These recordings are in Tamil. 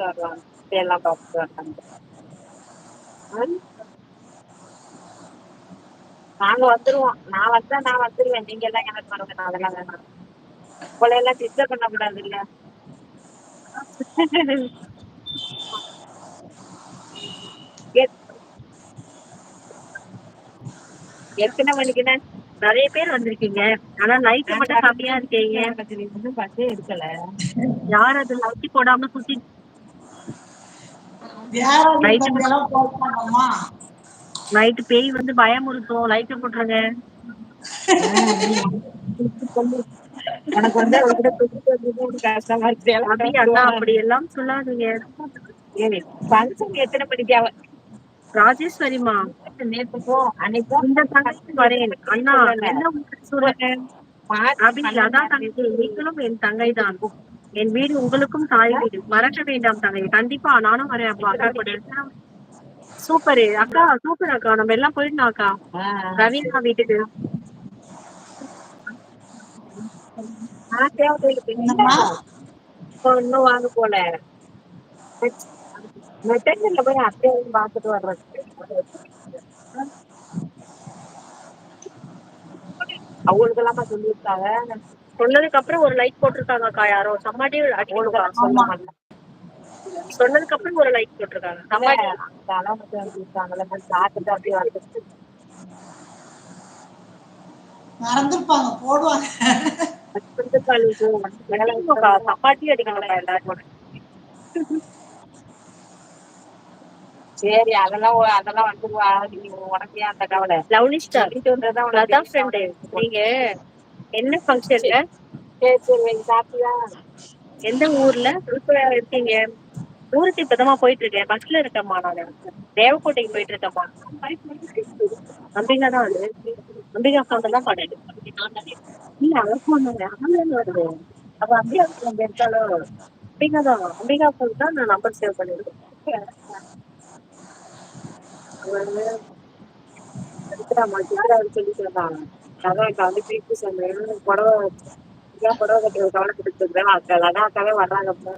வரலாம் எல்லாம் ம் நாங்க வந்துருவோம். நான் வந்தா நான் வந்துருவேன். நீங்க எல்லாம் எனக்கு வரவேணாம் அதெல்லாம் வேணாம். உங்களை எல்லாம் டிஸ்டர்ப் பண்ண கூடாது இல்ல எத்தனை மணிக்குன்னா நிறைய பேர் வந்திருக்கீங்க. ஆனா லைட் மட்டும் கம்மியா இருக்கீங்க. பஸ்ஸே எடுக்கல. யார் அது லைட் போடாம சுத்தி நைட்டு பேய் வந்து பயமுறுத்தும். லைட் போட்டுருங்க. எனக்கு வந்து கஷ்டமா இருக்கு அபி அண்ணா அப்படி எல்லாம் சொல்லாதீங்க. ஃபங்க்ஷன் எத்தனை மணிக்கு ராஜேஸ்வரிமா நேத்து போ அன்னைக்கு இந்த தங்கச்சி வரேன். அண்ணா என்ன சொல்றேன் நீங்களும் என் தங்கை தான் என் வீடு உங்களுக்கும் தாய் வீடு. மறக்க வேண்டாம் தங்கை. கண்டிப்பா நானும் வரேன் அப்பா. அக்கா கூட. சூப்பர். அக்கா சூப்பர் அக்கா. நம்ம எல்லாம் போயிடலாம் அக்கா. ரவீனா வீட்டுக்கு. இன்னும் வாங்க போல. போய் அத்தையும் பார்த்துட்டு வர்றது அவங்களுக்கு எல்லாமா சொல்லியிருக்காங்க. சொன்னதுக்கு அப்புறம் ஒரு லைக் போட்டிருக்காங்க அக்கா யாரோ. சம்மாட்டி அடிக்கணும் சொல்ல சொன்னதுக்கு அப்புறம் ஒரு லைக் போட்டிருக்காங்க. வந்துருச்சு மறந்துருப்பாங்க போடுவாங்க. சப்பாத்தி அடிக்கணும் எல்லாரும் சரி அதெல்லாம் அதெல்லாம் வந்துருவா நீ உனக்கு ஏன் அந்த கவலை? Lovely star. அதான் ஃப்ரெண்டு நீங்க என்ன ஃபங்க்ஷன்ல சரி சரி சாப்பிட்டியா? எந்த ஊர்ல? இருக்கீங்க. ஊருக்கு இப்பதாம்மா போயிட்டு இருக்கேன் பஸ்ல இருக்கேம்மா நான். தேவக்கோட்டைக்கு போயிட்டு இருக்கேம்மா அம்பிகா தான் அது. அம்பிகா ஃபோன் தான் பாடு. இல்ல அவர் ஃபோன் ஆன்லைன் வருது அப்ப அம்பிகா ஃபோன் எடுத்தாலும் அம்பிகா தான். அம்பிகா ஃபோன் தான் நான் நம்பர் சேவ் பண்ணிருக்கேன். எடுத்துடாமா சித்ராவை சொல்லிட்டு இருந்தாங்க அதான் இப்ப வந்து பேசி சொன்னேன் புடவை இதான் புடவை கட்டுறது கவலை கொடுத்துருக்கேன் அக்கா அதான் அக்காவே வர்றாங்க அப்போ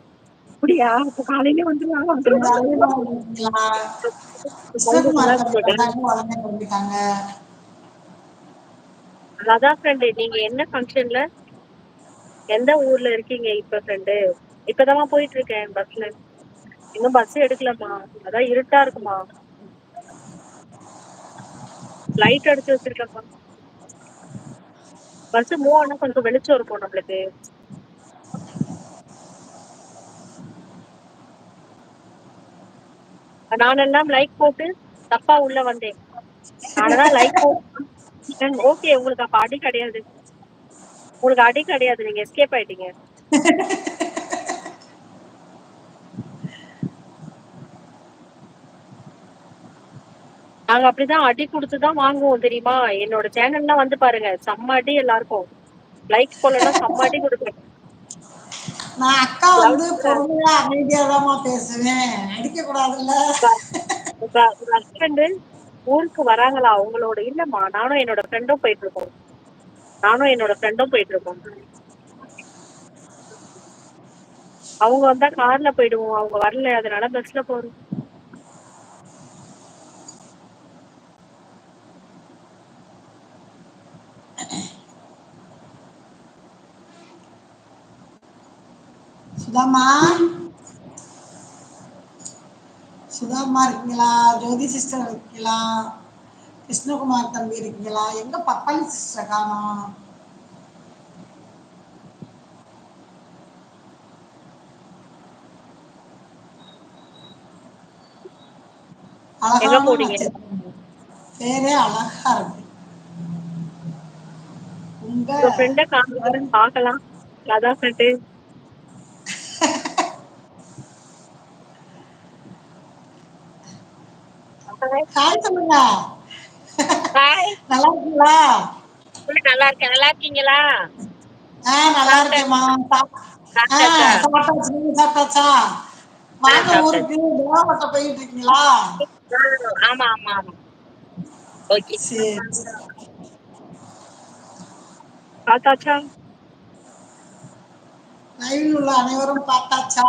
அப்படியா அப்ப காலையிலே வந்துருவாங்க வந்துருவாங்க அதான் ஃப்ரெண்டு நீங்க என்ன ஃபங்க்ஷன்ல எந்த ஊர்ல இருக்கீங்க இப்ப ஃப்ரெண்டு இப்பதான் போயிட்டு இருக்கேன் பஸ்ல இன்னும் பஸ் எடுக்கலமா அதான் இருட்டா இருக்குமா லைட் அடிச்சு வச்சிருக்கேன்ப்பா பஸ் மூவ் ஆனா கொஞ்சம் வெளிச்சம் இருக்கும் நம்மளுக்கு. நானெல்லாம் லைக் போட்டு தப்பா உள்ள வந்தேன். நானதான் லைக் போட்டு ஓகே உங்களுக்கு அப்ப அடி கிடையாது. உங்களுக்கு அடி கிடையாது. நீங்க எஸ்கேப் ஆயிட்டீங்க. நாங்க அப்படிதான் அடி கொடுத்துதான் வாங்குவோம் தெரியுமா? என்னோட சேனல்லாம் வந்து பாருங்க செம்ம அடி எல்லாருக்கும். லைக் போலன்னா செம்ம அடி கொடுப்பேன் நான் அக்கா வந்து பொறுமையா அமைதியாதாம்மா பேசுவேன். அடிக்க கூடாதுல்ல உங்க உங்க ஹஸ்பண்ட் ஊருக்கு வராங்களா? அவங்களோட இல்லம்மா. நானும் என்னோட ஃப்ரெண்டும் போயிட்டு இருக்கோம். நானும் என்னோட ஃப்ரெண்டும் போயிட்டு இருக்கோம். அவங்க வந்தா கார்ல போயிடுவோம். அவங்க வரல அதனால பஸ்ல போறோம். சுதாமா சுதாமா இருக்கீங்களா? ஜோதி சிஸ்டர் இருக்கீங்களா? கிருஷ்ணகுமார் தம்பி இருக்கீங்களா? எங்க பப்பாளி சிஸ்டர் காணோம். அழகான பேரே அழகா இருக்கு. உங்க ஃப்ரெண்ட காமிங்க பார்க்கலாம் ஃப்ரெண்டு ஹாய் சொல்லுங்க. ஹாய். நல்லா இருக்கீங்களா நல்லா இருக்கேன் நல்லா இருக்கீங்களா ஆ நல்லா இருக்கேம்மா சாப்பிட்டாச்சா? சாப்பிட்டாச்சு. நீங்க சாப்பிட்டாச்சா? வாங்க. ஊருக்கு போயிட்டு இருக்கீங்களா ஆமா ஆமா ஆமா. ஓகே. சரி பார்த்தாச்சா லைவில் உள்ள அனைவரும் பார்த்தாச்சா